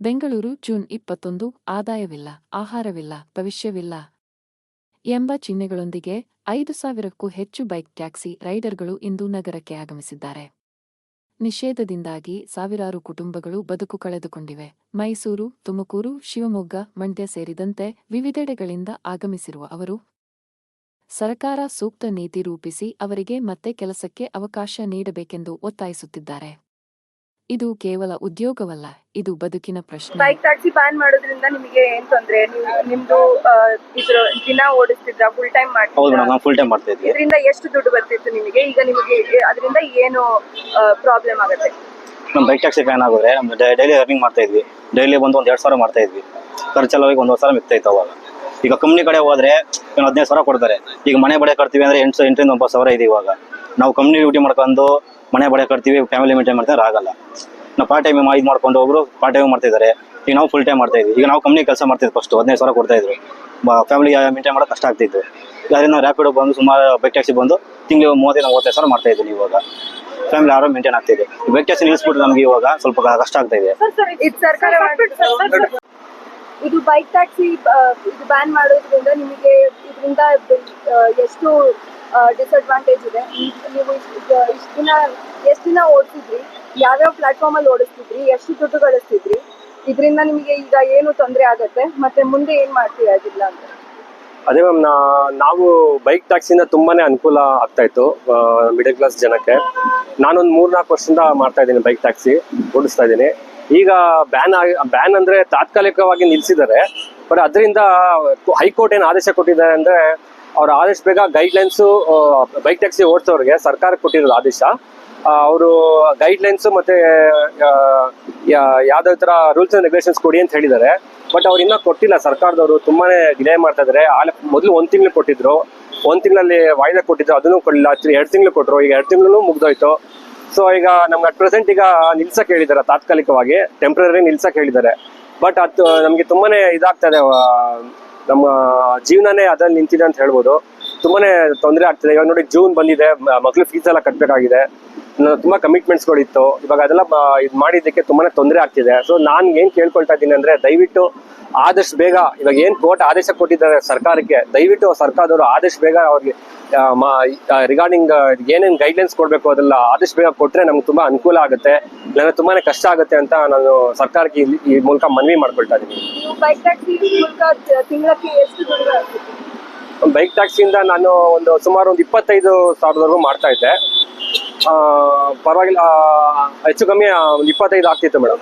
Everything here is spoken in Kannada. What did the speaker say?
ಬೆಂಗಳೂರು ಜೂನ್ ಇಪ್ಪತ್ತೊಂದು ಆದಾಯವಿಲ್ಲ, ಆಹಾರವಿಲ್ಲ, ಭವಿಷ್ಯವಿಲ್ಲ ಎಂಬ ಚಿಹ್ನೆಗಳೊಂದಿಗೆ ಐದು ಸಾವಿರಕ್ಕೂ ಹೆಚ್ಚು ಬೈಕ್ ಟ್ಯಾಕ್ಸಿ ರೈಡರ್ಗಳು ಇಂದು ನಗರಕ್ಕೆ ಆಗಮಿಸಿದ್ದಾರೆ. ನಿಷೇಧದಿಂದಾಗಿ ಸಾವಿರಾರು ಕುಟುಂಬಗಳು ಬದುಕು ಕಳೆದುಕೊಂಡಿವೆ. ಮೈಸೂರು, ತುಮಕೂರು, ಶಿವಮೊಗ್ಗ, ಮಂಡ್ಯ ಸೇರಿದಂತೆ ವಿವಿಧೆಡೆಗಳಿಂದ ಆಗಮಿಸಿರುವ ಅವರು ಸರ್ಕಾರ ಸೂಕ್ತ ನೀತಿ ರೂಪಿಸಿ ಅವರಿಗೆ ಮತ್ತೆ ಕೆಲಸಕ್ಕೆ ಅವಕಾಶ ನೀಡಬೇಕೆಂದು ಒತ್ತಾಯಿಸುತ್ತಿದ್ದಾರೆ. ಇದು ಕೇವಲ ಉದ್ಯೋಗವಲ್ಲ ಇದು ಬದುಕಿನ ಪ್ರಶ್ನೆ. ಬೈಕ್ ಟ್ಯಾಕ್ಸಿ ಬ್ಯಾನ್ ಮಾಡೋದ್ರಿಂದ ನಿಮಗೆ ಏನ್ ತೊಂದ್ರೆ? ನೀವು ನಿಮ್ದು ಇದ್ರ ದಿನ ಓಡಿಸ್ತಿದ್ರ ಫುಲ್ ಟೈಮ್ ಹೌದು ಮಾಡ್ತಿದ್ರ ನಾವು ಫುಲ್ ಟೈಮ್ ಮಾಡ್ತಾ ಇದ್ವಿ ಇದರಿಂದ ಎಷ್ಟು ದುಡ್ಡು ಬರ್ತಿತ್ತು ನಿಮಗೆ? ಈಗ ನಿಮಗೆ ಅದರಿಂದ ಏನು ಪ್ರಾಬ್ಲಮ್ ಆಗುತ್ತೆ? ನಮ್ಮ ಬೈಕ್ ಟ್ಯಾಕ್ಸಿ ಫ್ಯಾನ್ ಆಗಿದ್ರೆ ನಮ್ಮ ಡೈಲಿ ಅರ್ನಿಂಗ್ ಮಾಡ್ತಾ ಇದ್ವಿ. ಡೈಲಿ ಬಂದು ಒಂದು ಎರಡು ಸಾವಿರ ಮಾಡ್ತಾ ಇದ್ವಿ. ಖರ್ಚೆಲ್ಲ ಹೋಗಿ ಒಂದೂವರೆ ಸಾವಿರ ಮಿಕ್ತಾ ಇತ್ತು ಅವಾಗ. ಈಗ ಕಂಪ್ನಿ ಕಡೆ ಹೋದ್ರೆ ಏನು ಹದಿನೈದು ಸಾವಿರ ಕೊಡ್ತಾರೆ. ಈಗ ಮನೆ ಬಡೆ ಕಟ್ತೀವಿ ಅಂದ್ರೆ ಎಂಟು ಎಂಟರಿಂದ ಒಂಬತ್ತು ಸಾವಿರ ಇದೆ ಇವಾಗ. ನಾವು ಕಂಪ್ನಿ ಡ್ಯೂಟಿ ಮಾಡ್ಕೊಂಡು ಮನೆ ಬಡೆ ಕಟ್ತೀವಿ ಫ್ಯಾಮಿಲಿ ಮೇಂಟೈನ್ ಮಾಡ್ತಾರೆ ಆಗಲ್ಲ. ನಾವು ಪಾರ್ಟ್ ಟೈಮ್ ಇದು ಮಾಡ್ಕೊಂಡು ಒಬ್ರು ಪಾರ್ಟ್ ಟೈಮ್ ಮಾಡ್ತಿದ್ದಾರೆ. ಈಗ ನಾವು ಫುಲ್ ಟೈಮ್ ಮಾಡ್ತಾ ಇದ್ವಿ. ಈಗ ನಾವು ಕಂಪ್ನಿ ಕೆಲಸ ಮಾಡ್ತಿದ್ವಿ ಫಸ್ಟ್ ಹದಿನೈದು ಸಾವಿರ ಕೊಡ್ತಾ ಇದ್ರು ಫ್ಯಾಮಿಲಿ ಮೇಂಟೈನ್ ಮಾಡೋಕೆ ಕಷ್ಟ ಆಗ್ತಿತ್ತು. ಯಾರಿಂದ ನಾವು ರ್ಯಾಪಿಡೋ ಬಂದು ಸುಮಾರು ಬೈಕ್ ಟ್ಯಾಕ್ಸಿ ಬಂದು ತಿಂಗಳು ಮೂವತ್ತೈದು ನಲವತ್ತೈದು ಸಾವಿರ ಮಾಡ್ತಾ ಇದ್ದೀನಿ ಇವಾಗ. ಫ್ಯಾಮಿಲಿ ಆರಾಮ್ ಮೇಂಟೈನ್ ಆಗ್ತಿದೆ ಬೈಕ್ ಟ್ಯಾಕ್ಸಿ ನಿಲ್ಲಿಸ್ಬಿಟ್ಟು ನಮ್ಗೆ ಇವಾಗ ಸ್ವಲ್ಪ ಕಷ್ಟ ಆಗ್ತಾ ಇದೆ. ಇದು ಬೈಕ್ ಟ್ಯಾಕ್ಸಿ ಇದು ಬ್ಯಾನ್ ಮಾಡೋದ್ರಿಂದ ನಿಮಗೆ ಇದರಿಂದ ಎಷ್ಟು ಡಿಸಡ್ವಾಂಟೇಜ್ ಇದೆ. ನೀವು ಇಷ್ಟು ದಿನ, ಎಷ್ಟು ದಿನ ಓಡಿಸಿದ್ರಿ, ಯಾವ್ಯಾವ ಪ್ಲಾಟ್ಫಾರ್ಮ್ ಅಲ್ಲಿ ಓಡಿಸ್ತಿದ್ರಿ, ಎಷ್ಟು ದುಡ್ಡು ಗಳಿಸ್ತಿದ್ರಿ, ಇದರಿಂದ ನಿಮಗೆ ಈಗ ಏನು ತೊಂದರೆ ಆಗುತ್ತೆ? ಮತ್ತೆ ಮುಂದೆ ಏನ್ ಮಾಡ್ತೀರಾ ಅದಿಲ್ಲ ಅಂತ? ಅದೇ ಮ್ಯಾಮ್ ನಾವು ಬೈಕ್ ಟ್ಯಾಕ್ಸಿಯಿಂದ ತುಂಬಾನೇ ಅನುಕೂಲ ಆಗ್ತಾ ಇತ್ತು ಮಿಡಲ್ ಕ್ಲಾಸ್ ಜನಕ್ಕೆ. ನಾನೊಂದು ಮೂರ್ನಾಲ್ಕು ವರ್ಷದಿಂದ ಮಾಡ್ತಾ ಇದ್ದೀನಿ ಬೈಕ್ ಟ್ಯಾಕ್ಸಿ ಓಡಿಸ್ತಾ ಇದ್ದೀನಿ. ಈಗ ಬ್ಯಾನ್ ಬ್ಯಾನ್ ಅಂದ್ರೆ ತಾತ್ಕಾಲಿಕವಾಗಿ ನಿಲ್ಸಿದ್ದಾರೆ. ಬಟ್ ಅದರಿಂದ ಹೈಕೋರ್ಟ್ ಏನು ಆದೇಶ ಕೊಟ್ಟಿದ್ದಾರೆ ಅಂದ್ರೆ ಅವ್ರು ಆದಷ್ಟು ಬೇಗ ಗೈಡ್ಲೈನ್ಸು ಬೈಕ್ ಟ್ಯಾಕ್ಸಿ ಓಡಿಸೋರಿಗೆ ಸರ್ಕಾರ ಕೊಟ್ಟಿರೋದು ಆದೇಶ. ಅವರು ಗೈಡ್ಲೈನ್ಸ್ ಮತ್ತೆ ಆ, ಯಾ- ಯಾವ್ದಾವ್ ತರ ರೂಲ್ಸ್ ಅಂಡ್ ರೆಗ್ಯುಲೇಷನ್ಸ್ ಕೊಡಿ ಅಂತ ಹೇಳಿದ್ದಾರೆ. ಬಟ್ ಅವ್ರು ಇನ್ನೂ ಕೊಟ್ಟಿಲ್ಲ ಸರ್ಕಾರದವರು. ತುಂಬಾನೇ ಡಿಲೇ ಮಾಡ್ತಾ ಆಲ ಮೊದಲು ಒಂದ್ ತಿಂಗಳು ಕೊಟ್ಟಿದ್ರು. ಒಂದ್ ತಿಂಗಳಲ್ಲಿ ವಾಯ್ದೆ ಕೊಟ್ಟಿದ್ರು. ಅದನ್ನು ಕೊಡಲಿಲ್ಲ. ಎರಡು ತಿಂಗಳು ಕೊಟ್ಟರು ಈಗ ಎರಡು ತಿಂಗಳು ಮುಗ್ದೋಯ್ತು. ಸೊ ಈಗ ನಮ್ಗೆ ಅಟ್ ಪ್ರೆಸೆಂಟ್ ಈಗ ನಿಲ್ಸಕ್ಕೆ ಹೇಳಿದ್ದಾರೆ ತಾತ್ಕಾಲಿಕವಾಗಿ. ಟೆಂಪ್ರರಿ ನಿಲ್ಸಕ್ಕೆ ಹೇಳಿದ್ದಾರೆ. ಬಟ್ ಅದು ನಮಗೆ ತುಂಬಾನೇ ಇದಾಗ್ತದೆ ನಮ್ಮ ಜೀವನನೇ ಅದ್ರಲ್ಲಿ ನಿಂತಿದೆ ಅಂತ ಹೇಳ್ಬೋದು. ತುಂಬಾನೇ ತೊಂದರೆ ಆಗ್ತಿದೆ. ಇವಾಗ ನೋಡಿ ಜೂನ್ ಬಂದಿದೆ ಮಕ್ಳು ಫೀಸ್ ಎಲ್ಲ ಕಟ್ಟಬೇಕಾಗಿದೆ ತುಂಬಾ ಕಮಿಟ್ಮೆಂಟ್ಸ್ಗಳಿತ್ತು ಇವಾಗ ಅದೆಲ್ಲ ಇದು ಮಾಡಿದ್ದಕ್ಕೆ ತುಂಬಾನೇ ತೊಂದರೆ ಆಗ್ತಿದೆ. ಸೊ ನಾನು ಏನ್ ಕೇಳ್ಕೊಳ್ತಾ ಇದ್ದೀನಿ ಅಂದ್ರೆ ದಯವಿಟ್ಟು ಆದಷ್ಟು ಬೇಗ ಇವಾಗ ಏನ್ ಕೋರ್ಟ್ ಆದೇಶ ಕೊಟ್ಟಿದ್ದಾರೆ ಸರ್ಕಾರಕ್ಕೆ ದಯವಿಟ್ಟು ಸರ್ಕಾರದವರು ಆದಷ್ಟು ಬೇಗ ಅವ್ರಿಗೆ ರಿಗಾರ್ಡಿಂಗ್ ಏನೇನು ಗೈಡ್ಲೈನ್ಸ್ ಕೊಡಬೇಕು ಅದೆಲ್ಲ ಆದಷ್ಟು ಬೇಗ ಕೊಟ್ಟರೆ ನಮ್ಗೆ ತುಂಬಾ ಅನುಕೂಲ ಆಗುತ್ತೆ. ನನಗೆ ತುಂಬಾನೇ ಕಷ್ಟ ಆಗುತ್ತೆ ಅಂತ ನಾನು ಸರ್ಕಾರಕ್ಕೆ ಈ- ಮೂಲಕ ಮನವಿ ಮಾಡ್ಕೊಳ್ತಾ ಇದ್ದೀನಿ. ಬೈಕ್ ಟ್ಯಾಕ್ಸಿಯಿಂದ ನಾನು ಒಂದು ಸುಮಾರು ಒಂದು ಇಪ್ಪತ್ತೈದು ಸಾವಿರದವರೆಗೂ ಮಾಡ್ತಾ ಇದ್ದೆ. ಪರವಾಗಿಲ್ಲ ಹೆಚ್ಚು ಕಮ್ಮಿ ಒಂದು ಇಪ್ಪತ್ತೈದು ಆಗ್ತಿತ್ತು ಮೇಡಮ್.